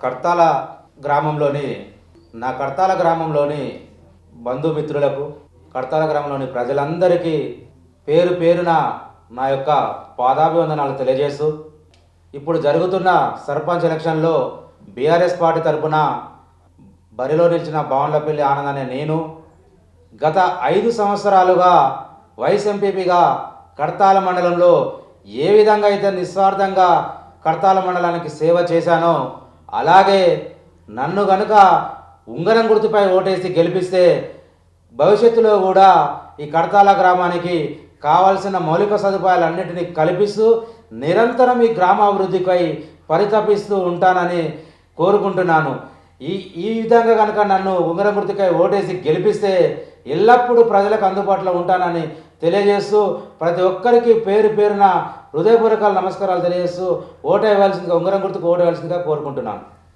కర్తాల గ్రామంలోని నా కర్తాల గ్రామంలోని బంధుమిత్రులకు కర్తాల గ్రామంలోని ప్రజలందరికీ పేరు పేరున నా యొక్క పాదాభివందనాలు తెలియజేస్తూ ఇప్పుడు జరుగుతున్న సర్పంచ్ ఎలక్షన్లో బీఆర్ఎస్ పార్టీ తరపున బరిలో నిలిచిన బావుండ్లపల్లి ఆనంద్ అనే నేను గత ఐదు సంవత్సరాలుగా వైస్ ఎంపీపీగా కడతాల మండలంలో ఏ విధంగా అయితే నిస్వార్థంగా కడతాల మండలానికి సేవ చేశానో అలాగే నన్ను గనుక ఉంగరం గుర్తుపై ఓటేసి గెలిపిస్తే భవిష్యత్తులో కూడా ఈ కడతాల గ్రామానికి కావలసిన మౌలిక సదుపాయాలన్నింటినీ కల్పిస్తూ నిరంతరం ఈ గ్రామాభివృద్ధిపై పరితపిస్తూ ఉంటానని కోరుకుంటున్నాను. ఈ ఈ విధంగా కనుక నన్ను ఉంగరం గుర్తుకై ఓటేసి గెలిపిస్తే ఎల్లప్పుడూ ప్రజలకు అందుబాటులో ఉంటానని తెలియజేస్తూ ప్రతి ఒక్కరికి పేరు పేరున హృదయపూర్వకాల నమస్కారాలు తెలియజేస్తూ ఓటేయవలసిందిగా ఉంగరం గుర్తుకు ఓటేయవలసిందిగా కోరుకుంటున్నాను